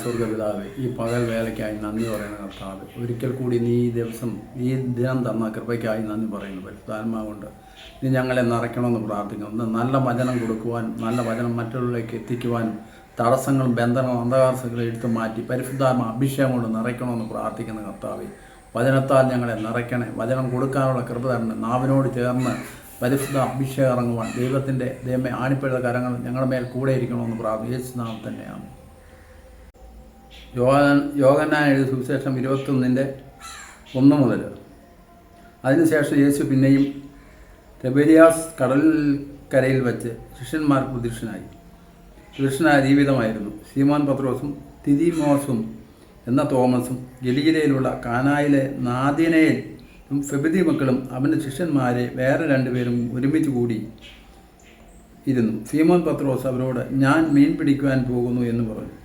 സ്വർഗപിതാവേ ഈ പകൽ വേലയ്ക്കായി നന്ദി പറയുന്ന കർത്താവ്. ഒരിക്കൽ കൂടി നീ ഈ ദിവസം ഈ ദിനം തന്ന കൃപയ്ക്കായി നന്ദി പറയുന്നു. പരിശുദ്ധാത്മാവുകൊണ്ട് നീ ഞങ്ങളെ നിറയ്ക്കണമെന്ന് പ്രാർത്ഥിക്കുന്നു. ഒന്ന് നല്ല വചനം കൊടുക്കുവാനും നല്ല വചനം മറ്റുള്ളവരിലേക്ക് എത്തിക്കുവാനും തടസ്സങ്ങളും ബന്ധങ്ങളും അന്ധകാരങ്ങളും എടുത്തു മാറ്റി പരിശുദ്ധാത്മ അഭിഷേകം കൊണ്ട് നിറയ്ക്കണമെന്ന് പ്രാർത്ഥിക്കുന്ന കർത്താവെ. വചനത്താൽ ഞങ്ങളെ നിറയ്ക്കണേ വചനം കൊടുക്കാനുള്ള കൃപ തരണം നാവിനോട് ചേർന്ന് പരിശുദ്ധ അഭിഷേകം ഇറങ്ങുവാൻ ദൈവത്തിന്റെ ദൈവമേ ആണിപ്പഴുത കരങ്ങൾ ഞങ്ങളുടെ മേൽ കൂടെ ഇരിക്കണമെന്ന് പ്രാർത്ഥിച്ചു നാം തന്നെയാണ് യോഗ യോഗനായ എഴുതിയ സുവിശേഷം ഇരുപത്തൊന്നിന്റെ ഒന്ന് മുതൽ അതിനുശേഷം യേശു പിന്നെയും തെബരിയാസ് കടൽക്കരയിൽ വെച്ച് ശിഷ്യന്മാർക്ക് പ്രദക്ഷിണായി പ്രദക്ഷിണായ ജീവിതമായിരുന്നു. സീമാൻ പത്രോസും തിതിമോസും എന്ന തോമസും ഗലീലയിലുള്ള കാനായിലെ നാദിനയിൽ ഫെബിതി മക്കളും അവന്റെ ശിഷ്യന്മാരെ വേറെ രണ്ടുപേരും ഒരുമിച്ച് കൂടി ഇരുന്നു. സീമോൻ പത്രോസ് അവരോട് ഞാൻ മീൻ പിടിക്കുവാൻ പോകുന്നു എന്ന് പറഞ്ഞു.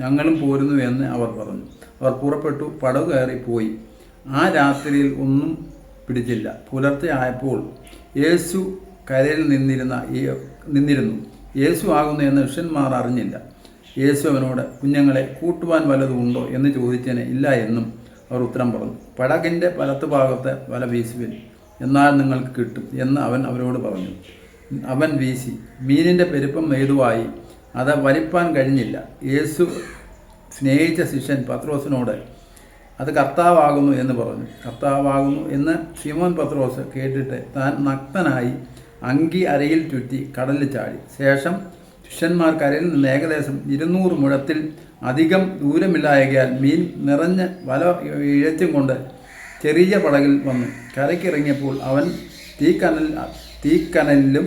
ഞങ്ങളും പോരുന്നു എന്ന് അവർ പറഞ്ഞു. അവർ പുറപ്പെട്ടു പടവ് കയറി പോയി. ആ രാത്രിയിൽ ഒന്നും പിടിച്ചില്ല. പുലർച്ചെ ആയപ്പോൾ യേശു കരയിൽ നിന്നിരുന്ന നിന്നിരുന്നു. യേശു ആകുന്നു എന്ന് ശിഷ്യന്മാർ അറിഞ്ഞില്ല. യേശു അവനോട് കുഞ്ഞുങ്ങളെ കൂട്ടുവാൻ വല്ലതും ഉണ്ടോ? എന്ന് ചോദിച്ചതിന് ഇല്ല എന്നും അവർ ഉത്തരം പറഞ്ഞു. പടകിന്റെ വലത്ത് ഭാഗത്ത് വല വീശുവിൻ എന്നാൽ നിങ്ങൾക്ക് കിട്ടും എന്ന് അവൻ അവരോട് പറഞ്ഞു. അവൻ വീശി. മീനിന്റെ പെരുപ്പം നെയ്തുവായി അത് വലിപ്പാൻ കഴിഞ്ഞില്ല. യേശു സ്നേഹിച്ച ശിഷ്യൻ പത്രോസിനോട് അത് കർത്താവാകുന്നു എന്ന് പറഞ്ഞു. കർത്താവാകുന്നു എന്ന് ശിമോൻ പത്രോസ് കേട്ടിട്ട് താൻ നഗ്നനായി അങ്കി അരയിൽ ചുറ്റി കടലിൽ ചാടി. ശേഷം ശിഷ്യന്മാർ കരയിൽ നിന്ന് ഏകദേശം ഇരുന്നൂറ് മുഴത്തിൽ അധികം ദൂരമില്ലായകയാൽ മീൻ നിറഞ്ഞ് വല ഇഴച്ചും കൊണ്ട് ചെറിയ പടകിൽ വന്നു. കരയ്ക്കിറങ്ങിയപ്പോൾ അവൻ തീക്കനൽ തീക്കനലിലും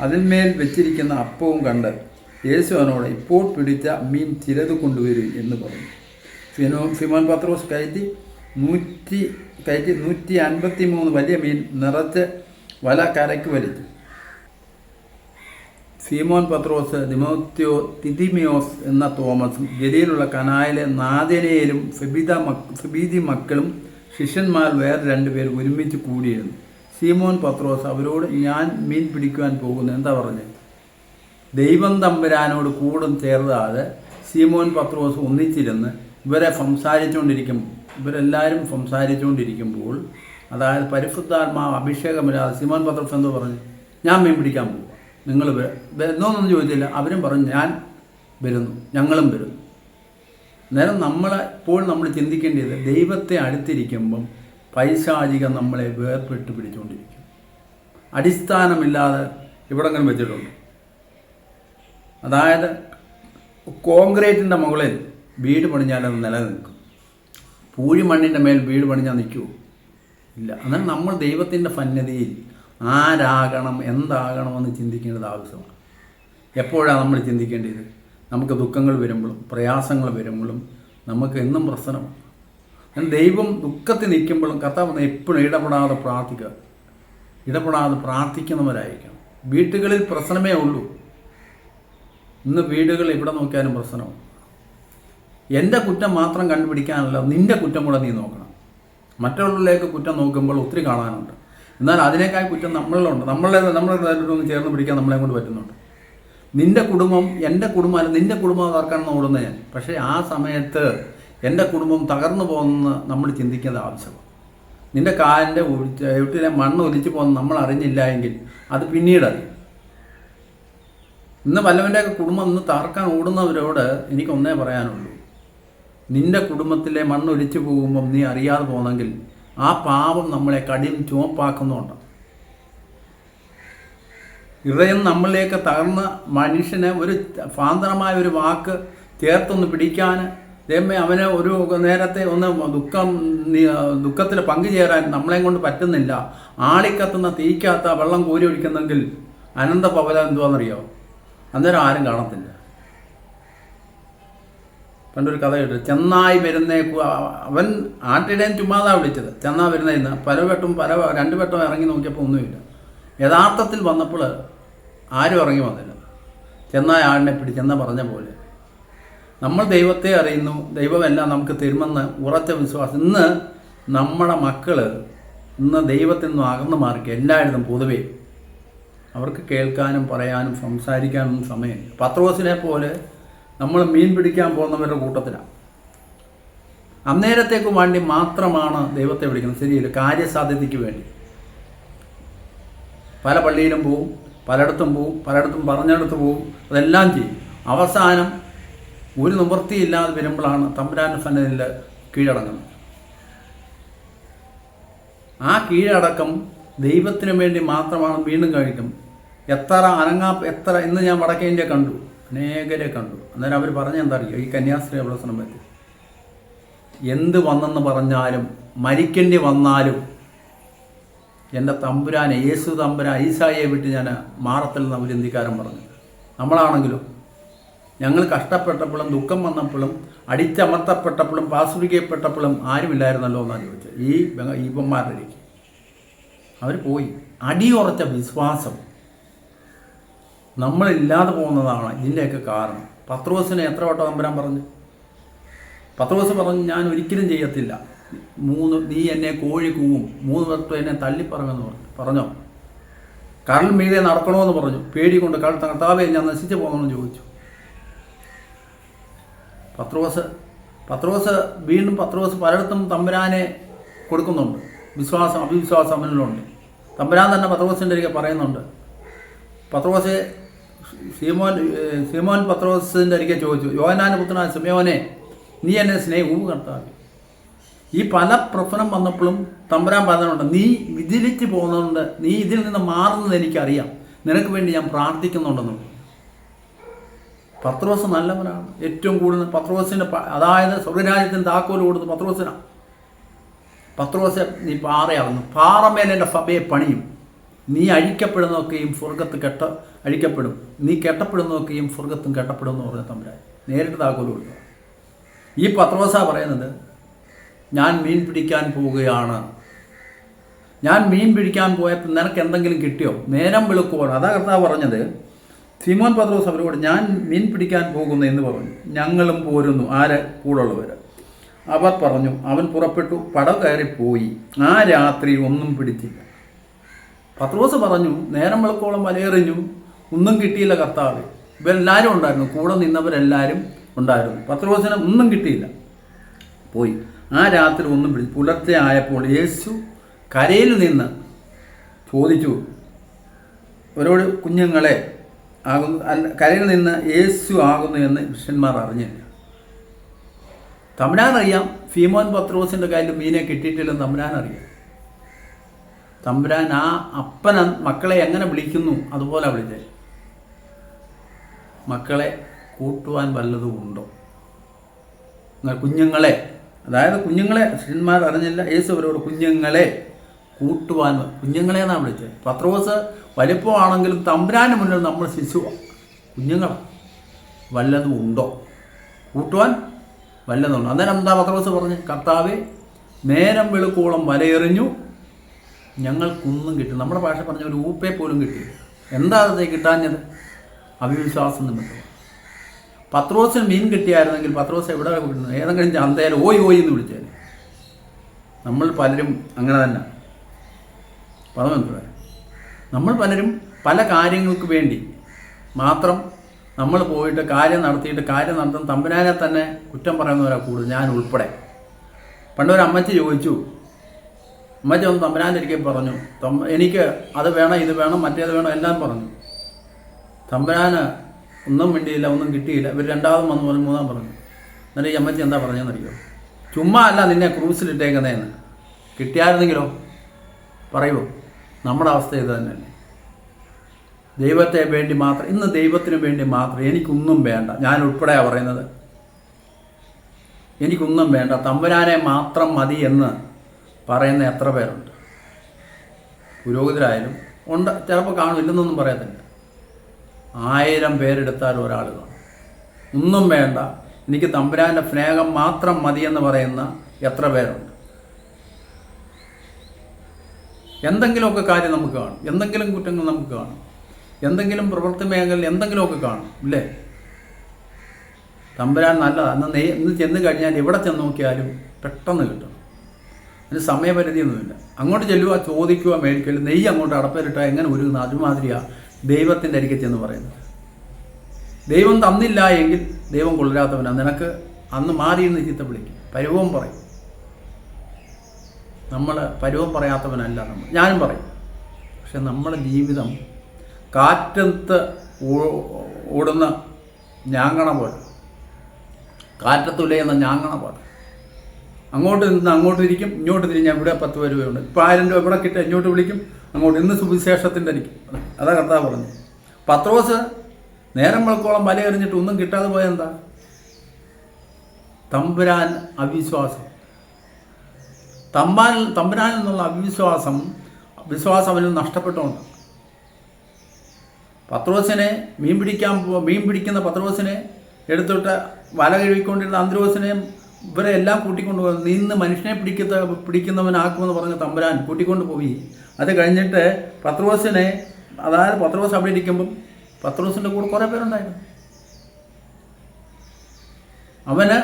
അതിന്മേൽ വെച്ചിരിക്കുന്ന അപ്പവും കണ്ട് യേശു അവനോട് ഇപ്പോൾ പിടിച്ച മീൻ ചിലത് കൊണ്ടുവരും എന്ന് പറഞ്ഞു. ഫിനോ ഫിമോൻ പത്രോസ് കയറ്റി നൂറ്റി കയറ്റി നൂറ്റി അൻപത്തി മൂന്ന് വലിയ മീൻ നിറച്ച് വല കരയ്ക്ക് വലിച്ചു. സീമോൻ പത്രോസ് ദിമോത്യോ തിതിമിയോസ് എന്ന തോമസും ഗലിയിലുള്ള കനായിലെ നാദനയിലും ഫെബിത മക് ഫെബീതി മക്കളും ശിഷ്യന്മാർ വേറെ രണ്ടുപേർ ഒരുമിച്ച് കൂടിയിരുന്നു. സീമോൻ പത്രോസ് അവരോട് ഞാൻ മീൻ പിടിക്കുവാൻ പോകുന്നു. എന്താ പറഞ്ഞത് ദൈവം തമ്പുരാനോട് കൂടും ചേർതാതെ സീമോൻ പത്രോസ് ഒന്നിച്ചിരുന്ന് ഇവരെ സംസാരിച്ചുകൊണ്ടിരിക്കും ഇവരെല്ലാവരും സംസാരിച്ചുകൊണ്ടിരിക്കുമ്പോൾ അതായത് പരിശുദ്ധാത്മാവ് അഭിഷേകമില്ലാതെ സീമോൻ പത്രോസ് എന്തോ പറഞ്ഞു ഞാൻ മീൻ പിടിക്കാൻ പോകും നിങ്ങൾ എന്നൊന്നും ചോദിച്ചില്ല. അവരും പറഞ്ഞു ഞാൻ വരുന്നു. ഞങ്ങളും വരുന്നു. നേരം നമ്മളെ ഇപ്പോൾ നമ്മൾ ചിന്തിക്കേണ്ടത് ദൈവത്തെ അടുത്തിരിക്കുമ്പം പൈശാചികം നമ്മളെ വേർപെട്ട് പിടിച്ചുകൊണ്ടിരിക്കും അടിസ്ഥാനമില്ലാതെ ഇവിടെ അങ്ങനെ വെച്ചിട്ടുണ്ട്. അതായത് കോൺക്രീറ്റിന്റെ മുകളിൽ വീട് പണിഞ്ഞാൽ അത് നിലനിൽക്കും. പൂഴി മണ്ണിന്റെ മേൽ വീട് പണിഞ്ഞാൽ നിൽക്കുമോ ഇല്ല. എന്നാൽ നമ്മൾ ദൈവത്തിന്റെ സന്നദ്ധിയിൽ ആരാകണം എന്താകണമെന്ന് ചിന്തിക്കേണ്ടത് ആവശ്യമാണ്. എപ്പോഴാണ് നമ്മൾ ചിന്തിക്കേണ്ടത്? നമുക്ക് ദുഃഖങ്ങൾ വരുമ്പോഴും പ്രയാസങ്ങൾ വരുമ്പോഴും നമുക്ക് എന്നും പ്രശ്നമാണ്. ദൈവം ദുഃഖത്തിൽ നിൽക്കുമ്പോഴും കർത്താവ് എപ്പോഴും ഇടപെടാതെ പ്രാർത്ഥിക്കുക. ഇടപെടാതെ പ്രാർത്ഥിക്കുന്നവരായിരിക്കണം. വീട്ടുകളിൽ പ്രശ്നമേ ഉള്ളൂ. ഇന്ന് വീടുകൾ ഇവിടെ നോക്കിയാലും പ്രശ്നമാണ് എന്റെ കുറ്റം മാത്രം കണ്ടുപിടിക്കാനല്ല നിന്റെ കുറ്റം കൂടെ നീ നോക്കണം. മറ്റുള്ളവരിലേക്ക് കുറ്റം നോക്കുമ്പോൾ ഒത്തിരി കാണാനുണ്ട്. എന്നാൽ അതിനേക്കാൾ കുറ്റം നമ്മളിലുണ്ട്. നമ്മളെ നമ്മളെ ഒന്ന് ചേർന്ന് പിടിക്കാൻ നമ്മളെ കൊണ്ട് പറ്റുന്നുണ്ട്. നിന്റെ കുടുംബം എന്റെ കുടുംബം നിന്റെ കുടുംബം തകർക്കാണെന്ന് ഓടുന്നത് ഞാൻ. പക്ഷേ ആ സമയത്ത് എന്റെ കുടുംബം തകർന്നു പോകുന്ന നമ്മൾ ചിന്തിക്കേണ്ട ആവശ്യമാണ് നിന്റെ കാലിന്റെ ഒഴിച്ച് വീട്ടിലെ മണ്ണ് ഒലിച്ചു പോകുന്ന നമ്മൾ അറിഞ്ഞില്ല എങ്കിൽ അത് പിന്നീടറിയും. ഇന്ന് വല്ലവന്റെയൊക്കെ കുടുംബം ഇന്ന് തകർക്കാൻ ഓടുന്നവരോട് എനിക്ക് ഒന്നേ പറയാനുള്ളൂ. നിന്റെ കുടുംബത്തിലെ മണ്ണൊലിച്ചു പോകുമ്പം നീ അറിയാതെ പോന്നെങ്കിൽ ആ പാപം നമ്മളെ കടിയും ചുവപ്പാക്കുന്നുണ്ട്. ഹൃദയം നമ്മളിലേക്ക് തകർന്ന മനുഷ്യനെ ഒരു ഭാന്തരമായ ഒരു വാക്ക് ചേർത്തൊന്ന് പിടിക്കാൻ ദൈവമേ അവനെ ഒരു നേരത്തെ ഒന്ന് ദുഃഖം ദുഃഖത്തിൽ പങ്കുചേരാൻ നമ്മളെ കൊണ്ട് പറ്റുന്നില്ല. ആളിക്കത്തുന്ന തീക്കാത്ത വെള്ളം കോരി ഒഴിക്കുന്നെങ്കിൽ അനന്ത പവല എന്തുവാണെന്നറിയോ അന്നേരം ആരും കാണത്തില്ല. പണ്ടൊരു കഥ കേട്ടു. ചെന്നായി വരുന്ന അവൻ ആട്ടിടേൻ ചുമ്മാതാ വിളിച്ചത്. ചെന്നാ വരുന്നതെന്ന് പലവട്ടം പല രണ്ടു വട്ടം ഇറങ്ങി നോക്കിയപ്പോൾ ഒന്നുമില്ല. യഥാർത്ഥത്തിൽ വന്നപ്പോൾ ആരും ഇറങ്ങി വന്നില്ല. ചെന്നായ ആടിനെ പിടിച്ചെന്ന പറഞ്ഞ പോലെ. നമ്മൾ ദൈവത്തെ അറിയുന്നു. ദൈവമെല്ലാം നമുക്ക് തരുമെന്ന് ഉറച്ച വിശ്വാസം. ഇന്ന് നമ്മുടെ മക്കൾ ഇന്ന് ദൈവത്തിൽ നിന്നും അകന്നു മാറിക്കുക എല്ലായിടത്തും പൊതുവേ അവർക്ക് കേൾക്കാനും പറയാനും സംസാരിക്കാനും സമയമില്ല. പത്രോസിനെ പോലെ നമ്മൾ മീൻ പിടിക്കാൻ പോകുന്നവരുടെ കൂട്ടത്തിലാണ്. അന്നേരത്തേക്ക് വേണ്ടി മാത്രമാണ് ദൈവത്തെ വിളിക്കുന്നത്. ശരിയല്ല കാര്യസാധ്യതയ്ക്ക് വേണ്ടി. പല പള്ളിയിലും പോവും പലയിടത്തും പോവും പലയിടത്തും പറഞ്ഞിടത്ത് പോവും അതെല്ലാം ചെയ്യും. അവസാനം ഒരു നിവൃത്തിയില്ലാതെ വരുമ്പോഴാണ് തമ്പുരാൻ സന്നദ്ധയിൽ കീഴടങ്ങുന്നത്. ആ കീഴടക്കം ദൈവത്തിന് വേണ്ടി മാത്രമാണ് വീണ്ടും കഴിക്കും എത്ര അനങ്ങാ എത്ര ഇന്ന് ഞാൻ വടക്കേ ഇന്ത്യ കണ്ടു. അനേകരെ കണ്ടു. അന്നേരം അവർ പറഞ്ഞ എന്താ അറിയോ? ഈ കന്യാസ്ത്രീ ഉള്ള സമയത്ത് എന്ത് വന്നെന്ന് പറഞ്ഞാലും മരിക്കേണ്ടി വന്നാലും എന്റെ തമ്പുരാനെ യേശു തമ്പുരാൻ ഈസായെ വിട്ട് ഞാൻ മാറത്തില്ലെന്ന് അവർ ഇന്ത്യക്കാരൻ പറഞ്ഞു. നമ്മളാണെങ്കിലും ഞങ്ങൾ കഷ്ടപ്പെട്ടപ്പോഴും ദുഃഖം വന്നപ്പോഴും അടിച്ചമർത്തപ്പെട്ടപ്പോഴും പാസ്വിക്കപ്പെട്ടപ്പോഴും ആരുമില്ലായിരുന്നല്ലോ എന്നാണ് ചോദിച്ചത്. ഈ ഈപ്പന്മാരുടെ അവർ പോയി. അടിയുറച്ച വിശ്വാസം. നമ്മളില്ലാതെ പോകുന്നതാണ് ഇതിന്റെയൊക്കെ കാരണം. പത്രോസിനെ എത്ര വട്ടം അമ്പരാൻ പറഞ്ഞു? പത്രോസ് പറഞ്ഞു ഞാൻ ഒരിക്കലും ചെയ്യത്തില്ല. മൂന്ന് നീ എന്നെ കോഴി കൂവും. മൂന്ന് വട്ടം എന്നെ തള്ളിപ്പറങ്ങെന്ന് പറഞ്ഞു. പറഞ്ഞോ? കടൽ മീതെ നടക്കണമെന്ന് പറഞ്ഞു. പേടി കൊണ്ട് കടൽ കർത്താവെ ഞാൻ നശിച്ചു പോകണമെന്ന് ചോദിച്ചു. പത്രോസ് പത്രോസ് വീണ്ടും പത്രോസ് പലയിടത്തും തമ്പുരാനെ കൊടുക്കുന്നുണ്ട്. വിശ്വാസം അവിശ്വാസം അവനിലുണ്ട്. തമ്പുരാൻ തന്നെ പത്രോസിന്റെ അരികെ പറയുന്നുണ്ട്. പത്രോസ് സീമോൻ സീമോൻ പത്രോസിന്റെ അരികെ ചോദിച്ചു യോനാന പുത്രനായ സിമയോനെ നീ എന്നെ സ്നേഹവും കർത്താവ് ഈ പല പ്രശ്നം വന്നപ്പോഴും തമ്പുരാൻ പറഞ്ഞിട്ടുണ്ട് നീ വിചലിച്ച് പോകുന്നുണ്ട് നീ ഇതിൽ നിന്ന് മാറുന്നത് എനിക്കറിയാം. നിനക്ക് വേണ്ടി ഞാൻ പ്രാർത്ഥിക്കുന്നുണ്ടെന്നു. പത്രോസ് നല്ലവനാണ്. ഏറ്റവും കൂടുതൽ പത്രോസിന്റെ അതായത് സ്വർഗരാജ്യത്തിന് താക്കോൽ കൊടുത്ത് പത്രോസിനാണ് പത്രോസ് നീ പാറയാകുന്നു പാറമേൽ സഭയെ പണിയും. നീ അഴിക്കപ്പെടുന്നൊക്കെയും സ്വർഗത്ത് കെട്ട അഴിക്കപ്പെടും. നീ കെട്ടപ്പെടുന്നൊക്കെയും സ്വർഗത്തും കെട്ടപ്പെടും എന്ന് പറഞ്ഞ തമ്പുരാൻ. നേരിട്ട് ഈ പത്രോസ പറയുന്നത് ഞാൻ മീൻ പിടിക്കാൻ പോവുകയാണ്. ഞാൻ മീൻ പിടിക്കാൻ പോയപ്പോൾ നിനക്ക് എന്തെങ്കിലും കിട്ടിയോ? നേരം വെളുക്കുവാണ്. അതാ കർത്താവ് പറഞ്ഞത്. സിമോൻ പത്രോസ് അവരോട് ഞാൻ മീൻ പിടിക്കാൻ പോകുന്നു എന്ന് പറഞ്ഞു. ഞങ്ങളും പോരുന്നു. ആര്? കൂടുള്ളവർ അവർ പറഞ്ഞു അവൻ പുറപ്പെട്ടു. പട കയറി പോയി ആ രാത്രി ഒന്നും പിടിച്ചില്ല. പത്രോസ് പറഞ്ഞു നേരം വെളുക്കോളം വലയെറിഞ്ഞു ഒന്നും കിട്ടിയില്ല കർത്താവ്. ഇവരെല്ലാവരും ഉണ്ടായിരുന്നു. കൂടെ നിന്നവരെല്ലാവരും ഉണ്ടായിരുന്നു. പത്രോസിന് ഒന്നും കിട്ടിയില്ല. പോയി. ആ രാത്രി ഒന്നും പുലർച്ചെ ആയപ്പോൾ യേശു കരയിൽ നിന്ന് ചോദിച്ചു ഒരോട് കുഞ്ഞുങ്ങളെ ആകുന്നു കരയിൽ നിന്ന് യേശു ആകുന്നു എന്ന് ശിഷ്യന്മാർ അറിഞ്ഞില്ല. തമ്പുരാൻ ഫീമോൻ പത്രോസിന്റെ കയ്യിൽ മീനെ കിട്ടിയിട്ടില്ലെന്ന് തമ്പുരാൻ തമ്പുരാൻ ആ അപ്പന മക്കളെ എങ്ങനെ വിളിക്കുന്നു? അതുപോലെ വിളിച്ചത് മക്കളെ കൂട്ടുവാൻ വല്ലതും ഉണ്ടോ? കുഞ്ഞുങ്ങളെ അതായത് കുഞ്ഞുങ്ങളെ ശിഷ്യന്മാർ അറിഞ്ഞില്ല യേശു അവരോട് കുഞ്ഞുങ്ങളെ കൂട്ടുവാൻ കുഞ്ഞുങ്ങളെ എന്നാണ് വിളിച്ചത് പത്രോസ് വലിപ്പമാണെങ്കിലും തമ്പുരാന് മുന്നിൽ നമ്മൾ ശിശുവാണ് കുഞ്ഞുങ്ങളാണ് വല്ലതും ഉണ്ടോ? കൂട്ടുവാൻ വല്ലതുണ്ടോ അന്നേരം എന്താ പത്രോസ് പറഞ്ഞ്? കർത്താവ് നേരം വെളുക്കോളം വലയെറിഞ്ഞു ഞങ്ങൾക്കൊന്നും കിട്ടും നമ്മുടെ ഭാഷ പറഞ്ഞ ഒരു ഊപ്പെ പോലും കിട്ടി എന്താ അത് കിട്ടാഞ്ഞത്? അവിശ്വാസം നിമിത്തം. പത്രോസിന് മീൻ കിട്ടിയായിരുന്നെങ്കിൽ പത്രോസ് എവിടെ കിട്ടുന്നത് ഏതെങ്കിലും ചന്തയിൽ ഓയ് ഓയ് എന്ന് വിളിച്ചേനെ. നമ്മൾ പലരും അങ്ങനെ തന്നെ. പറഞ്ഞു നമ്മൾ പലരും പല കാര്യങ്ങൾക്ക് വേണ്ടി മാത്രം നമ്മൾ പോയിട്ട് കാര്യം നടത്തിയിട്ട് കാര്യം നടത്തുന്ന തമ്പുരാനെ തന്നെ കുറ്റം പറയുന്നവരാ കൂടുതൽ. ഞാൻ ഉൾപ്പെടെ. പണ്ടൊരു അമ്മച്ചി ചോദിച്ചു അമ്മച്ചി ഒന്ന് തമ്പരാനിരിക്കെ പറഞ്ഞു. എനിക്ക് അത് വേണം ഇത് വേണം മറ്റേത് വേണം എല്ലാം പറഞ്ഞു. തമ്പുരാന് ഒന്നും വേണ്ടിയില്ല ഒന്നും കിട്ടിയില്ല. ഇവർ രണ്ടാമതും വന്ന് പറഞ്ഞു മൂന്നാം പറഞ്ഞു. എന്നിട്ട് ഈ അമ്മച്ചി എന്താ പറഞ്ഞതെന്നറിയോ? ചുമ്മാ അല്ല നിന്നെ ക്രൂസിലിട്ടേക്കുന്നതെന്ന്. കിട്ടിയായിരുന്നെങ്കിലോ? പറയുമോ നമ്മുടെ അവസ്ഥ ഇത് തന്നെയല്ലേ. ദൈവത്തെ വേണ്ടി മാത്രം ഇന്ന് ദൈവത്തിന് വേണ്ടി മാത്രം എനിക്കൊന്നും വേണ്ട. ഞാൻ ഉൾപ്പെടെയാണ് പറയുന്നത്. എനിക്കൊന്നും വേണ്ട. തമ്പുരാനെ മാത്രം മതി എന്ന് പറയുന്ന എത്ര പേരുണ്ട്? പുരോഹിതരായാലും ഉണ്ട്. ചിലപ്പോൾ കാണും ഇല്ലെന്നൊന്നും പറയത്തില്ല. ആയിരം പേരെടുത്താൽ ഒരാൾ കാണും. ഒന്നും വേണ്ട. എനിക്ക് തമ്പുരാന്റെ സ്നേഹം മാത്രം മതിയെന്ന് പറയുന്ന എത്ര പേരുണ്ട്? എന്തെങ്കിലുമൊക്കെ കാര്യം നമുക്ക് കാണും. എന്തെങ്കിലും കുറ്റങ്ങൾ നമുക്ക് കാണും. എന്തെങ്കിലും പ്രവൃത്തി മേഖലയിൽ എന്തെങ്കിലുമൊക്കെ കാണും ഇല്ലേ? തമ്പുരാൻ നല്ലതാണ് അന്ന് നെയ് ഇന്ന് ചെന്ന് കഴിഞ്ഞാൽ എവിടെ ചെന്ന് നോക്കിയാലും പെട്ടെന്ന് കിട്ടും. അതിന് സമയപരിധിയൊന്നുമില്ല. അങ്ങോട്ട് ചെല്ലുക ചോദിക്കുക മേടിക്കൽ നെയ്യ് അങ്ങോട്ട് അടപ്പിലിട്ടാൽ എങ്ങനെ ഒരുങ്ങുന്ന അതുമാതിരിയാണ് ദൈവത്തിന്റെ അരികത്തി എന്ന് പറയുന്നത്. ദൈവം തന്നില്ല എങ്കിൽ ദൈവം കൊള്ളരാത്തവനാണ് നിനക്ക് അന്ന് മാറി എന്ന് ചീത്ത വിളിക്കും. പരുവം പറയും. നമ്മൾ പരുവം പറയാത്തവനല്ല നമ്മൾ. ഞാനും പറയും. പക്ഷെ നമ്മുടെ ജീവിതം കാറ്റത്ത് ഓടുന്ന ഞാങ്ങണ പോലെ. കാറ്റത്തുലയുന്ന ഞാങ്ങണ പോലെ. അങ്ങോട്ട് നിന്ന് അങ്ങോട്ട് ഇരിക്കും ഇങ്ങോട്ട് തിരിഞ്ഞാൽ ഇവിടെ പത്ത് പേര് രൂപയുണ്ട് ഇപ്പോൾ ആയിരം രൂപ ഇവിടെ കിട്ടുക ഇങ്ങോട്ട് വിളിക്കും അങ്ങോട്ട് ഇന്ന് സുവിശേഷത്തിന്റെ എനിക്ക്. അതാ കർത്താവ് പറഞ്ഞു പത്രോസ് നേരം വിളക്കോളം വല എറിഞ്ഞിട്ട് ഒന്നും കിട്ടാതെ പോയെന്താ തമ്പുരാൻ അവിശ്വാസം. തമ്പാൻ തമ്പുരാനിൽ എന്നുള്ള അവിശ്വാസം വിശ്വാസം അവന് നഷ്ടപ്പെട്ടുകൊണ്ട് പത്രോസിനെ മീൻ പിടിക്കാൻ മീൻ പിടിക്കുന്ന പത്രോസിനെ എടുത്തിട്ട് വല കഴുകിക്കൊണ്ടിരുന്ന അന്ത്രോസിനെയും ഇവരെ എല്ലാം കൂട്ടിക്കൊണ്ട് പോകും നീ ഇന്ന് മനുഷ്യനെ പിടിക്കുന്ന പിടിക്കുന്നവനാക്കുമെന്ന് പറഞ്ഞ തമ്പുരാൻ കൂട്ടിക്കൊണ്ട് പോയി. അത് കഴിഞ്ഞിട്ട് പത്രോസിനെ അതായത് പത്രോസ് അവിടെ ഇരിക്കുമ്പം പത്രോസിന്റെ കൂടെ കുറേ പേരുണ്ടായിരുന്നു. അവന്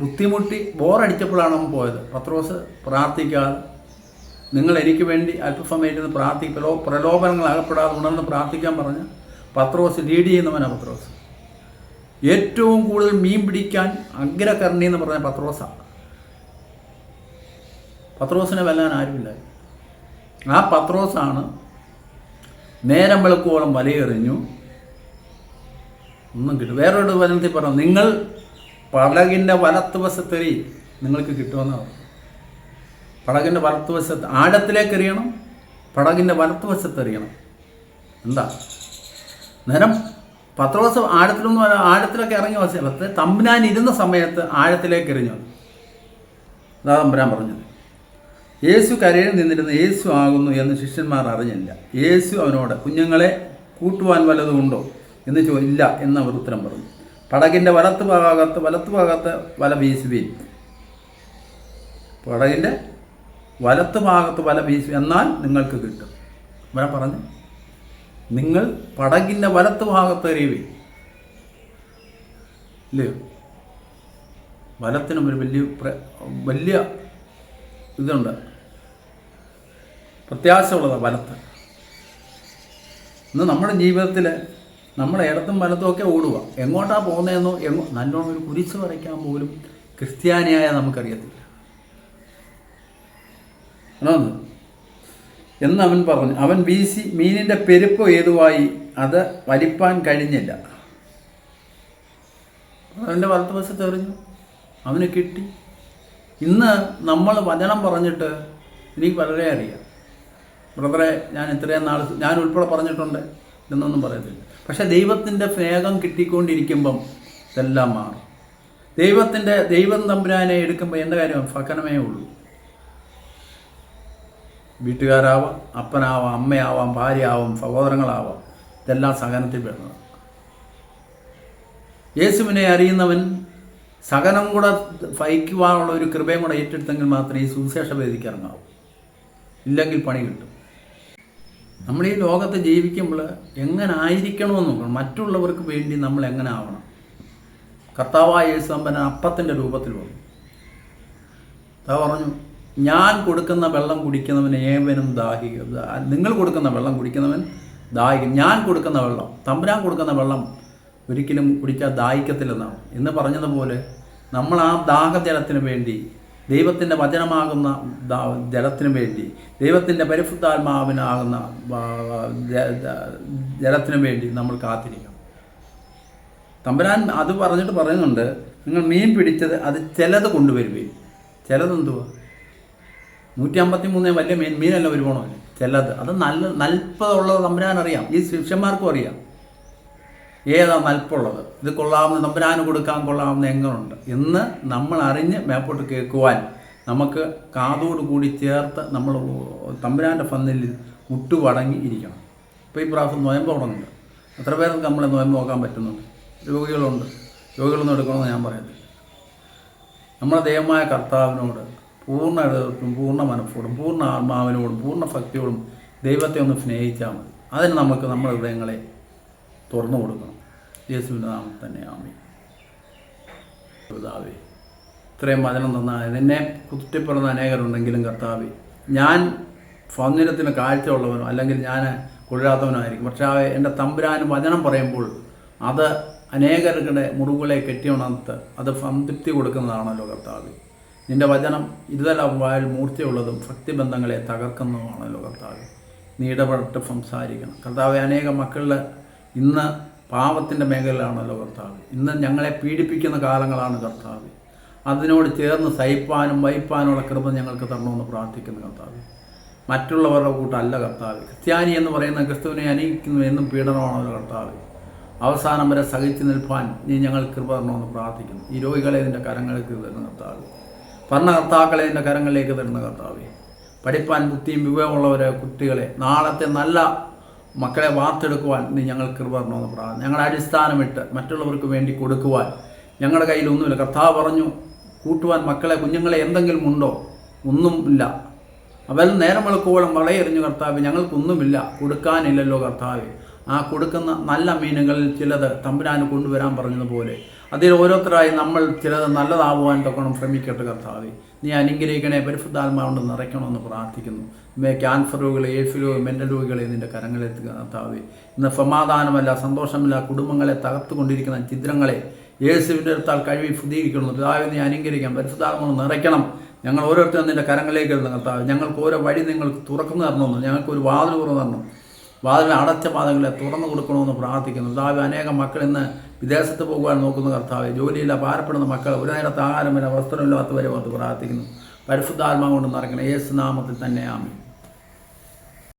ബുദ്ധിമുട്ടി ബോറടിച്ചപ്പോഴാണ് അവൻ പോയത്. പത്രോസ് പ്രാർത്ഥിക്കാതെ നിങ്ങൾ എനിക്ക് വേണ്ടി അല്പസമയം ഇരുന്ന് പ്രാർത്ഥി പ്രലോ പ്രലോഭനങ്ങൾ അകപ്പെടാതെ ഉണർന്ന് പ്രാർത്ഥിക്കാൻ പറഞ്ഞ് പത്രോസ് ലീഡ് ചെയ്യുന്നവനാണ് പത്രോസ്. ഏറ്റവും കൂടുതൽ മീൻ പിടിക്കാൻ അഗ്രകർണി എന്ന് പറഞ്ഞ പത്രോസാണ് പത്രോസിനെ വെല്ലാൻ ആരുമില്ല. ആ പത്രോസാണ് നേരം വെളുക്കോളം വലയെറിഞ്ഞു. ഒന്നും കിട്ടും വേറൊരു വചനത്തിൽ പറഞ്ഞു നിങ്ങൾ പടകിന്റെ വലത്തുവശത്തെറി നിങ്ങൾക്ക് കിട്ടുമെന്ന് പറഞ്ഞു. പടകിന്റെ വലത്തുവശത്ത് ആഴത്തിലേക്ക് എറിയണം പടകിന്റെ വലത്തുവശത്തെറിയണം. എന്താ? നേരം പത്രോസ് ആഴത്തിലൊന്നും അല്ല, ആഴത്തിലൊക്കെ ഇറങ്ങിയ സ്ഥലത്ത് തമ്പുരാൻ ഇരുന്ന സമയത്ത് ആഴത്തിലേക്ക് എറിഞ്ഞു. അതാ തമ്പുരാൻ പറഞ്ഞത്. യേശു കരയിൽ നിന്നിരുന്ന യേശു ആകുന്നു എന്ന് ശിഷ്യന്മാർ അറിഞ്ഞില്ല. യേശു അവനോട് കുഞ്ഞുങ്ങളെ കൂട്ടുവാൻ വല്ലതുമുണ്ടോ എന്ന് ചോദില്ല എന്ന് അവർ ഉത്തരം പറഞ്ഞു. പടകിന്റെ വലത്ത് ഭാഗത്ത് വലത്ത് ഭാഗത്ത് വല വീശുവീൻ. പടകിന്റെ വലത്ത് ഭാഗത്ത് വല വീശു എന്നാൽ നിങ്ങൾക്ക് കിട്ടും. ഇവിടെ പറഞ്ഞു നിങ്ങൾ പടകിന്റെ വലത്ത് ഭാഗത്ത് എറിയുവേ. ഇല്ലയോ വലത്തിനും ഒരു വലിയ വലിയ ഇതുണ്ട്. പ്രത്യാശ ഉള്ളതാണ് വലത്ത്. ഇന്ന് നമ്മുടെ ജീവിതത്തിൽ നമ്മുടെ ഇടത്തും വലത്തും ഒക്കെ ഓടുക എങ്ങോട്ടാ പോകുന്നതെന്നോ എങ്ങോ നല്ലോണം ഒരു കുരിശ് വരയ്ക്കാൻ പോലും ക്രിസ്ത്യാനിയായ നമുക്കറിയത്തില്ല. ആണോ എന്ന് അവൻ പറഞ്ഞു അവൻ വീശി മീനിന്റെ പെരുപ്പ് ഏതുവായി? അത് വലിപ്പാൻ കഴിഞ്ഞില്ല. അവന്റെ വലത്ത് വശത്ത് എറിഞ്ഞു. അവന് കിട്ടി. ഇന്ന് നമ്മൾ വചനം പറഞ്ഞിട്ട് എനിക്ക് വളരെ അറിയാം. ബ്രദറെ ഞാൻ ഇത്രയും നാൾ ഞാൻ ഉൾപ്പെടെ പറഞ്ഞിട്ടുണ്ട് എന്നൊന്നും പറയത്തില്ല. പക്ഷേ ദൈവത്തിന്റെ സ്നേഹം കിട്ടിക്കൊണ്ടിരിക്കുമ്പം ഇതെല്ലാം മാറും. ദൈവത്തിന്റെ ദൈവം തമ്പുരാനെ എടുക്കുമ്പോൾ എന്റെ കാര്യം? ഫക്കനമേ ഉള്ളൂ. വീട്ടുകാരാവാം അപ്പനാവാം അമ്മയാവാം ഭാര്യയാവാം സഹോദരങ്ങളാവാം. ഇതെല്ലാം സഹനത്തിൽ പെടുന്നത് യേശുവിനെ അറിയുന്നവൻ സഹനം കൂടെ സഹിക്കുവാനുള്ള ഒരു കൃപയും കൂടെ ഏറ്റെടുത്തെങ്കിൽ മാത്രമേ ഈ സുവിശേഷ വേദിക്ക് ഇറങ്ങാവൂ. ഇല്ലെങ്കിൽ പണി കിട്ടും. നമ്മൾ ഈ ലോകത്ത് ജീവിക്കുമ്പോൾ എങ്ങനെ ആയിരിക്കണമെന്ന് നോക്കണം. മറ്റുള്ളവർക്ക് വേണ്ടി നമ്മൾ എങ്ങനെ ആവണം? കർത്താവായ യേശു അമ്പന അപ്പത്തിന്റെ രൂപത്തിൽ വന്നു അതാ പറഞ്ഞു ഞാൻ കൊടുക്കുന്ന വെള്ളം കുടിക്കുന്നവൻ ഏവനും ദാഹിക നിങ്ങൾ കൊടുക്കുന്ന വെള്ളം കുടിക്കുന്നവൻ ദാഹിക്കും. ഞാൻ കൊടുക്കുന്ന വെള്ളം തമ്പുരാൻ കൊടുക്കുന്ന വെള്ളം ഒരിക്കലും കുടിച്ചാൽ ദാഹിക്കത്തില്ലെന്നാണ്. എന്ന് പറഞ്ഞതുപോലെ നമ്മൾ ആ ദാഹജലത്തിന് വേണ്ടി ദൈവത്തിന്റെ വചനമാകുന്ന ജലത്തിനു വേണ്ടി ദൈവത്തിന്റെ പരിശുദ്ധാത്മാവിനാകുന്ന ജലത്തിന് വേണ്ടി നമ്മൾ കാത്തിരിക്കണം തമ്പുരാൻ അത് പറഞ്ഞിട്ട് പറയുന്നുണ്ട് നിങ്ങൾ മീൻ പിടിച്ചത് അത് ചിലത് കൊണ്ടുവരുവേ. ചിലതെന്തുവാ? നൂറ്റി അമ്പത്തി മൂന്നേ വലിയ മീൻ മീനല്ല ഒരു പോണോ ചിലത് അത് നല്ല നൽപ്പതുള്ളത് തമ്പുരാൻ അറിയാം. ഈ ശിഷ്യന്മാർക്കും അറിയാം. ഏതാ നൽപ്പുള്ളത് ഇത് കൊള്ളാവുന്ന തമ്പുരാന് കൊടുക്കാൻ കൊള്ളാവുന്ന എങ്ങനെയുണ്ട് എന്ന് നമ്മൾ അറിഞ്ഞ് മേപ്പോട്ട് കേൾക്കുവാൻ നമുക്ക് കാതോട് കൂടി ചേർത്ത് നമ്മൾ തമ്പുരാന്റെ ഫന്നിൽ മുട്ടുപടങ്ങി ഇരിക്കണം. ഇപ്പോൾ ഈ പ്രാവശ്യം നോയമ്പ് തുടങ്ങുന്നുണ്ട്. എത്ര പേർക്ക് നമ്മളെ നോയമ്പ് നോക്കാൻ പറ്റുന്നുണ്ട്? രോഗികളുണ്ട്. രോഗികളൊന്നും എടുക്കണമെന്ന് ഞാൻ പറയുന്നില്ല നമ്മുടെ ദൈവമായ കർത്താവിനോട് പൂർണ ഇടതും പൂർണ മനസ്സോടും പൂർണ ആത്മാവിനോടും പൂർണ ഭക്തിയോടും ദൈവത്തെ ഒന്ന് സ്നേഹിച്ചാൽ മതി. അതിന് നമുക്ക് നമ്മുടെ ഹൃദയങ്ങളെ തുറന്നു കൊടുക്കണം. യേശുവിന്റെ നാമം തന്നെ ആമി ഇത്രയും വചനം തന്നാൽ നിന്നെ കുത്തിപ്പറന്ന അനേകരുണ്ടെങ്കിലും കർത്താവെ ഞാൻ സൗന്ദര്യത്തിന് കാഴ്ചയുള്ളവനോ അല്ലെങ്കിൽ ഞാൻ കൊള്ളാത്തവനായിരിക്കും. പക്ഷേ എന്റെ തമ്പുരാനും വചനം പറയുമ്പോൾ അത് അനേകരുടെ മുറിവുകളെ കെട്ടിയുണർത്ത് അത് സംതൃപ്തി കൊടുക്കുന്നതാണല്ലോ കർത്താവ്. നിന്റെ വചനം ഇരുതല വായിൽ മൂർച്ചയുള്ളതും ഭക്തിബന്ധങ്ങളെ തകർക്കുന്നതുമാണല്ലോ കർത്താവ് നീ ഇടപെട്ട് സംസാരിക്കണം. കർത്താവ് അനേക മക്കളിൽ ഇന്ന് പാവത്തിന്റെ മേഖലയിലാണല്ലോ കർത്താവ് ഇന്ന് ഞങ്ങളെ പീഡിപ്പിക്കുന്ന കാലങ്ങളാണ് കർത്താവ്. അതിനോട് ചേർന്ന് സഹിപ്പാനും വഹിപ്പാനുമുള്ള കൃപ ഞങ്ങൾക്ക് തരണമെന്ന് പ്രാർത്ഥിക്കുന്നു കർത്താവ്. മറ്റുള്ളവരുടെ കൂട്ടല്ല കർത്താവ്. ക്രിസ്ത്യാനി എന്ന് പറയുന്ന ക്രിസ്തുവിനെ അനുഗിക്കുന്നു എന്നും പീഡനമാണല്ലോ കർത്താവ്. അവസാനം വരെ സഹിച്ചു നിൽപ്പാൻ നീ ഞങ്ങൾ കൃപ തരണമെന്ന് പ്രാർത്ഥിക്കുന്നു. ഈ രോഗികളെ നിന്റെ കരങ്ങളിലേക്ക് തരുന്ന കർത്താവ്. ഭരണകർത്താക്കളെ എന്റെ കരങ്ങളിലേക്ക് തരുന്ന കർത്താവ് പഠിപ്പാൻ ബുദ്ധിയും വിവേകമുള്ളവരെ കുട്ടികളെ നാളത്തെ നല്ല മക്കളെ വാർത്തെടുക്കുവാൻ നീ ഞങ്ങൾ കൃപ തരണമെന്ന് പ്രാർത്ഥന ഞങ്ങളുടെ അടിസ്ഥാനമിട്ട് മറ്റുള്ളവർക്ക് വേണ്ടി കൊടുക്കുവാൻ ഞങ്ങളുടെ കയ്യിലൊന്നുമില്ല. കർത്താവ് പറഞ്ഞു കൂട്ടുവാൻ മക്കളെ കുഞ്ഞുങ്ങളെ എന്തെങ്കിലും ഉണ്ടോ? ഒന്നും ഇല്ല. അവൻ നേരം വെളുക്കുവോളം വളയെറിഞ്ഞു കർത്താവ് ഞങ്ങൾക്കൊന്നുമില്ല. കൊടുക്കാനില്ലല്ലോ കർത്താവ്. ആ കൊടുക്കുന്ന നല്ല മീനുകളിൽ ചിലത് തമ്പുരാന് കൊണ്ടുവരാൻ പറഞ്ഞതുപോലെ അതിൽ ഓരോരുത്തരായി നമ്മൾ ചിലത് നല്ലതാവുവാൻ തൊക്കണം ശ്രമിക്കട്ടെ കർത്താവ്. നീ അനുഗ്രഹിക്കണേ പരിശുദ്ധാത്മാവുണ്ട് നിറയ്ക്കണമെന്ന് പ്രാർത്ഥിക്കുന്നു. മേ ക്യാൻസർ രോഗികളെ എയ്ഡ്സ് രോഗി മെന്റൽ രോഗികളെ നിന്റെ കരങ്ങളെത്തുക കർത്താവ്. ഇന്ന് സമാധാനമല്ല സന്തോഷമില്ല കുടുംബങ്ങളെ തകർത്തുകൊണ്ടിരിക്കുന്ന ചിത്രങ്ങളെ യേശുവിന്റെ അടുത്താൽ കഴിവി ശുദ്ധീകരിക്കണം പിതാവിനെ നീ അനുഗ്രഹിക്കണം പരിശുദ്ധാത്മാവ് നിറയ്ക്കണം. ഞങ്ങൾ ഓരോരുത്തരും നിന്റെ കരങ്ങളിലേക്ക് കർത്താവ്. ഞങ്ങൾക്ക് ഓരോ വഴി നിങ്ങൾക്ക് തുറക്കുന്നു തരണമെന്ന് ഞങ്ങൾക്ക് ഒരു വാതിൽ തുറന്നു തരണം. വാതിൽ അടച്ച പാതകളെ തുറന്നു കൊടുക്കണമെന്ന് പ്രാർത്ഥിക്കുന്നു. കർത്താവ് അനേകം മക്കൾ ഇന്ന് വിദേശത്ത് പോകുവാൻ നോക്കുന്ന കർത്താവ്. ജോലിയില്ല ഭാരപ്പെടുന്ന മക്കൾ ഒരു നേരത്തെ ആഹാരമില്ല വസ്ത്രമില്ലാത്തവരെ ഓർത്ത് പ്രാർത്ഥിക്കുന്നു. പരിശുദ്ധാത്മാ കൊണ്ട് നടക്കണം യേശു നാമത്തിൽ തന്നെ